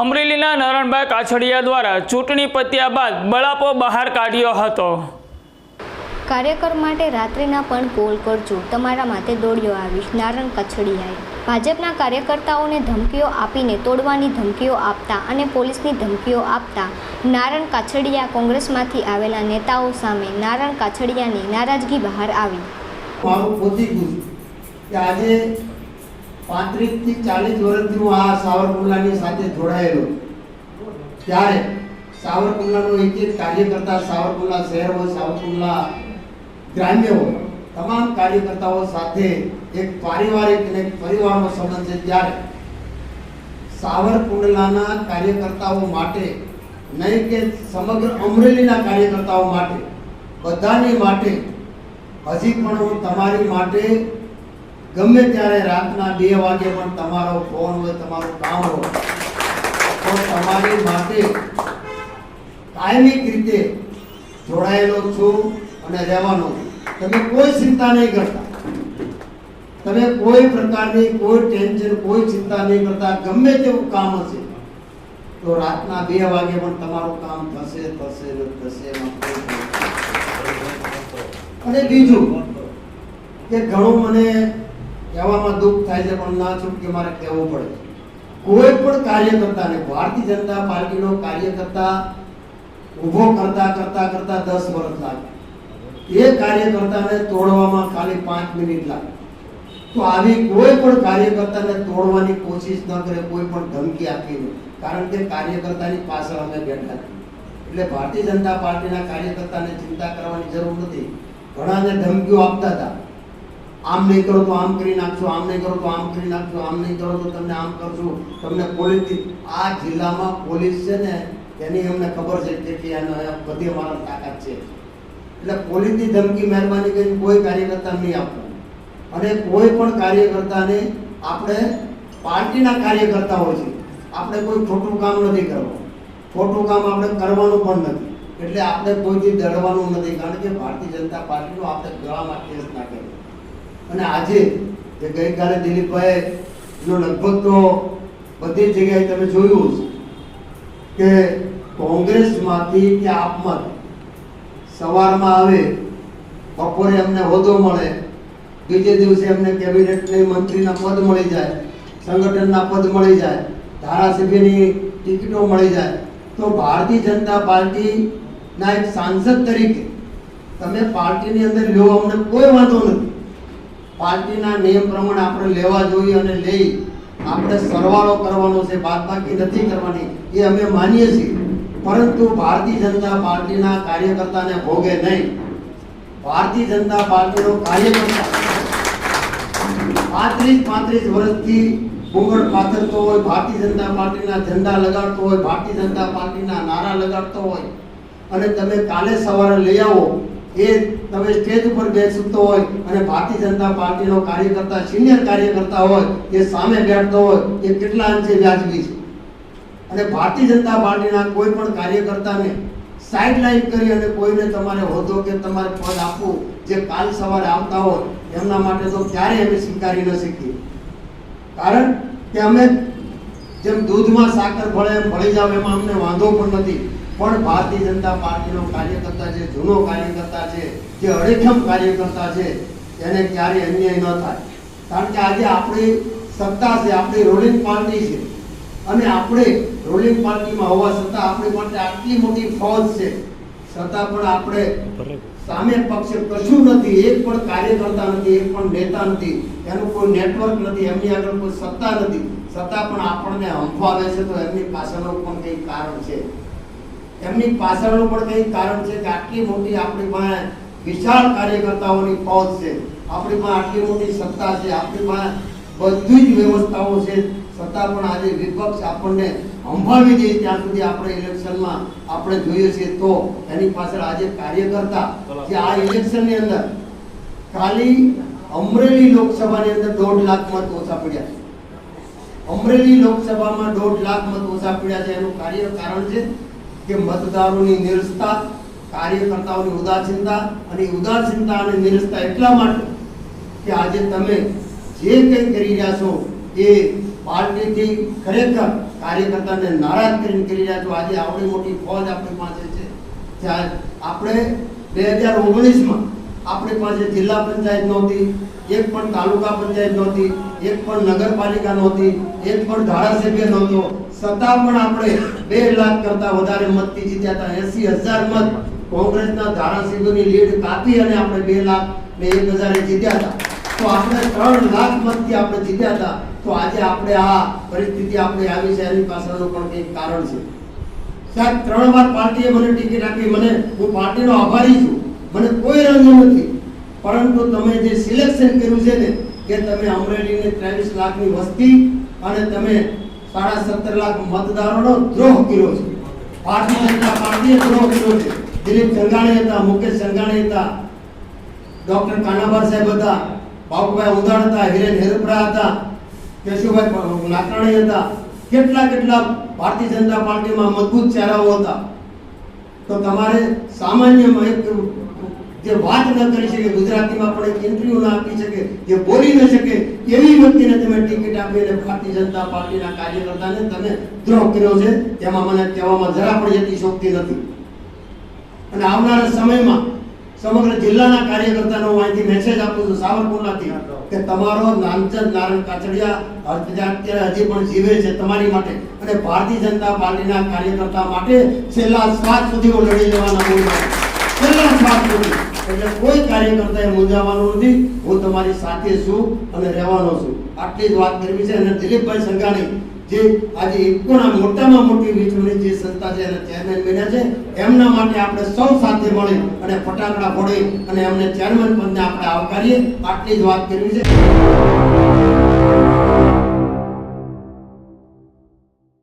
અમરેલીના નારણભાઈ કાછડિયા દ્વારા ચૂંટણી પત્યા બાદ બળાપો બહાર કાઢ્યો હતો. કાર્યકર માટે રાત્રિના પણ કોલ કરજો. તમારા માટે દોડ્યો આવીશ. નારણ કછડિયાએ. ભાજપના કાર્યકર્તાઓને ધમકીઓ આપીને તોડવાની ધમકીઓ આપતા અને પોલીસની ધમકીઓ આપતા નારણ કાછડિયા કોંગ્રેસમાંથી આવેલા નેતાઓ સામે નારણ કાછડિયાની નારાજગી બહાર આવી. મારું પોતી કે આજે પાંત્રીસથી ચાલીસ વર્ષથી હું આ સાવરકુંડલાની સાથે જોડાયેલો. ત્યારે સાવરકુંડલાનો એક એક કાર્યકર્તા સાવરકુંડલા શહેર હોય, સાવરકુંડલા ગ્રામ્ય હોય, તમામ કાર્યકર્તાઓ સાથે એક પારિવારિક અને પરિવારનો સંબંધ છે. ત્યારે સાવરકુંડલાના કાર્યકર્તાઓ માટે નહીં કે સમગ્ર અમરેલીના કાર્યકર્તાઓ માટે, બધાની માટે, હજી પણ હું તમારી માટે ગમે ત્યારે રાતના બે વાગે પણ તમારો ફોન હોય, તમારું કામ હોય, તો તમારી માટે કાયમિક રીતે જોડાયેલો છું અને રહેવાનો તમે કોઈ ચિંતા નહીં કરતા. તમે કોઈ પ્રકારની કોઈ ટેન્શન, કોઈ ચિંતા નહીં કરતા. ગમે તેવું કામ હશે, તો રાતના બે વાગે પણ તમારું કામ થશે થશે થશે અને બીજું કે ઘણું મને કહેવામાં દુઃખ થાય છે, પણ ના છૂટકે મારે કહેવું પડે. કોઈ પણ કાર્યકર્તાને ભારતીય જનતા પાર્ટીનો કાર્યકર્તા ઊભો કરતા કરતા કરતા દસ વર્ષ લાગે. એ કાર્યકર્તાને તોડવામાં ખાલી પાંચ મિનિટ લાગે. તો આવી કોઈ પણ કાર્યકર્તાને તોડવાની કોશિશ ન કરે, કોઈ પણ ધમકી આપીને કારણ કે કાર્યકર્તાની પાછળ અમે બેઠા એટલે ભારતીય જનતા પાર્ટીના કાર્યકર્તાને ચિંતા કરવાની જરૂર નથી. ઘણાને ધમકીઓ આપતા હતા. આમ નહીં કરો તો આમ કરી નાખશો, આમ નહીં કરો તો આમ કરી નાખશો, આમ નહીં કરો તો તમને આમ કરશું. તમને પોલીસ આ જિલ્લામાં પોલીસ છે ને, એની અમને ખબર છે કે આનો બધી અમારા તાકાત છે. એટલે પોલીસની ધમકી મહેરબાની કરીને કોઈ કાર્યકર્તા નહીં આપવો. અને કોઈ પણ કાર્યકર્તાને આપણે પાર્ટીના કાર્યકર્તાઓ છે, આપણે કોઈ ખોટું કામ નથી કરવાનું. ખોટું કામ આપણે કરવાનું પણ નથી. એટલે આપણે કોઈથી ડરવાનું નથી, કારણ કે ભારતીય જનતા પાર્ટીનો આપણે ગળામાં કેસ નાખેલો. અને આજે જે ગઈકાલે દિલીપભાઈ જો લગભગ તો બધી જગ્યાએ તમે જોયું કે કોંગ્રેસમાંથી કે આપમાંથી સવારમાં આવે, બપોરે એમને હોદ્દો મળે, બીજે દિવસે એમને કેબિનેટની મંત્રીના પદ મળી જાય, સંગઠનના પદ મળી જાય, ધારાસભ્યની ટિકિટો મળી જાય, તો ભારતીય જનતા પાર્ટીના એક સાંસદ તરીકે તમે પાર્ટીની અંદર લેવો અમને કોઈ વાંધો નથી. પાર્ટીના નિયમ પ્રમાણે આપણે લેવા જોઈએ અને લઈ આપણે સરવાળો કરવાનો છે, બાદબાકી નથી કરવાની, એ અમે માનીએ છીએ. પરંતુ ભારતીય જનતા પાર્ટીના કાર્યકર્તાને ભોગે નહીં. ભારતીય જનતા પાર્ટીનો કાર્યકર્તા પાંત્રીસ પાંત્રીસ વર્ષથી ઘૂંઘટ પાથરતો હોય, ભારતીય જનતા પાર્ટીના ઝંડા લગાડતો હોય, ભારતીય જનતા પાર્ટીના નારા લગાડતો હોય. અને તમે કાલે સવારે લઈ આવો એ તમે સ્ટેજ ઉપર બેસતો હોય અને ભારતીય જનતા પાર્ટીનો કાર્યકર્તા, સિનિયર કાર્યકર્તા હોય, એ સામે બેઠતો હોય, એ કેટલા અંશે વ્યાજબી છે? અને ભારતીય જનતા પાર્ટીના કોઈ પણ કાર્યકર્તાને સાઇડલાઇન કરી અને કોઈને તમારે હોદ્દો કે તમારે પદ આપવું, જે કાલ સવારે આવતા હોય, એમના માટે તો ક્યારેય અમે સ્વીકારી ન શકીએ. કારણ કે અમે જેમ દૂધમાં સાકર ભળે એમ ભળી જાવ, એમાં અમને વાંધો પણ નથી. પણ ભારતીય જનતા પાર્ટીનો કાર્યકર્તા છે જૂનો કાર્યકર્તા છે, જે અડેખમ કાર્યકર્તા છે, એને ક્યારેય અન્યાય ન થાય. કારણ કે આજે આપણી સત્તા છે, આપણી રોલિંગ પાર્ટી છે. અને આપણે રોલિંગ પાર્ટીમાં હોવા છતાં આપણી માટે આટલી મોટી ફોજ છે. છતાં પણ આપણે સામે પક્ષે કશું નથી, એક પણ કાર્યકર્તા નથી, એક પણ નેતા નથી. એનું કોઈ નેટવર્ક નથી, એમની આગળ કોઈ સત્તા નથી. છતાં પણ આપણને હંફાવે છે તો એમની પાછળનું પણ કંઈક કારણ છે. એમની પાછળનું પણ કંઈક કારણ છે કે આટલી મોટી આપણી પાસે વિશાળ કાર્યકર્તાઓની ફોજ છે. આપણી પાસે આટલી મોટી સત્તા છે. આપણી પાસે બધી જ વ્યવસ્થાઓ છે. છતાં પણ આજે વિપક્ષ આપણને હંફાવી દે ત્યાં સુધી આપણે ઇલેક્શનમાં આપણે જોઈએ છીએ તો એની પાછળ આજે કાર્યકર્તા જે આ ઇલેક્શનની અંદર ખાલી અમરેલી લોકસભાની અંદર દોઢ લાખ મત ઓછા પડ્યા છે. અમરેલી લોકસભામાં દોઢ લાખ મત ઓછા પડ્યા છે. એનું કાર્ય કારણ છે કે મતદારોની નિરસતા, કાર્યકર્તાઓની ઉદાસીનતા અને ઉદાસીનતા અને નિરસતા એટલા માટે કે આજે તમે જે કંઈ કરી રહ્યા છો એ પાર્ટીથી ખરેખર કાર્યકર્તાને નારાજ કરીને કરી રહ્યા છો. આજે આવડી મોટી ફોજ આપણી પાસે છે. આપણે બે હજાર ઓગણીસમાં આપણી પાસે જિલ્લા પંચાયત નહોતી, એક પણ તાલુકા પંચાયત નહોતી. એક પણ નગરપાલિકા નહોતી, એક પણ ધારાસભ્ય નહોતો. છતાં પણ આપણે બે લાખ કરતા વધારે મતથી જીત્યા હતા. એસી હજાર મત કોંગ્રેસના ધારાસભ્યોની લીડ કાપી અને આપણે બે લાખ ને એક હજારે જીત્યા હતા. તો આપણે ત્રણ લાખ મતથી આપણે જીત્યા હતા. તો આજે આપણે આ પરિસ્થિતિ આપણે આવી છે, એની પાછળનું પણ કંઈક કારણ છે. સાહેબ, ત્રણ વાર પાર્ટીએ મને ટિકિટ આપી. મને, હું પાર્ટીનો આભારી છું. મને કોઈ રંગ નથી. પરંતુ તમે જે સિલેક્શન કર્યું છે ને, કે તમે અમરેલીને ત્રેવીસ લાખની વસ્તી અને તમે સાડા સત્તર લાખ મતદારોનો દ્રોહ કર્યો છે. ભારતીય જનતા પાર્ટીએ દ્રોહ કર્યો છે. દિલીપ સંઘાણી હતા, મુકેશ સંઘાણી હતા, ડોક્ટર કાનાભાર સાહેબ હતા બાપુભાઈ ઉદાણ હતા, હિરેન હેરપરા હતા, કેશુભાઈ નાકરાણી હતા. કેટલા કેટલા ભારતીય જનતા પાર્ટીમાં મજબૂત ચહેરાઓ હતા. તો તમારે સામાન્ય જે વાત ન કરી શકે, ગુજરાતીમાં પણ ઇન્ટરવ્યુ ના આપી શકે, જે બોલી ન શકે, એવી વ્યક્તિને તમે ટિકિટ આપી અને ભારતીય જનતા પાર્ટીના કાર્યકર્તાને તમે દ્રોહ કર્યો છે તેમાં મને કહેવામાં જરા પણ જતી શોક્તિ નથી. અને આવનારા સમયમાં સમગ્ર જિલ્લાના કાર્યકર્તાનો હું અહીંથી મેસેજ આપું છું સાવરકુંડલાથી, કે તમારો નામચંદ નારાયણ કાછડિયા અત્યારે હજી પણ જીવે છે તમારી માટે અને ભારતીય જનતા પાર્ટીના કાર્યકર્તા માટે છેલ્લા શ્વાસ સુધી હું લડી લેવાના મૂળમાં છેલ્લા શ્વાસ સુધી. એટલે કોઈ કાર્યકર્તાએ મૂંઝાવાનું નથી. હું તમારી સાથે છું અને રહેવાનો છું. આટલી જ વાત કરવી છે અને દિલીપભાઈ સંઘાણી જે આજે ઇફકોના મોટામાં મોટી વીજળી જે સંસ્થા છે એના ચેરમેન બન્યા છે, એમના માટે આપણે સૌ સાથે મળી અને ફટાકડા ફોડી અને એમને ચેરમેન પદને આપણે આવકારીએ. આટલી જ વાત કરવી છે.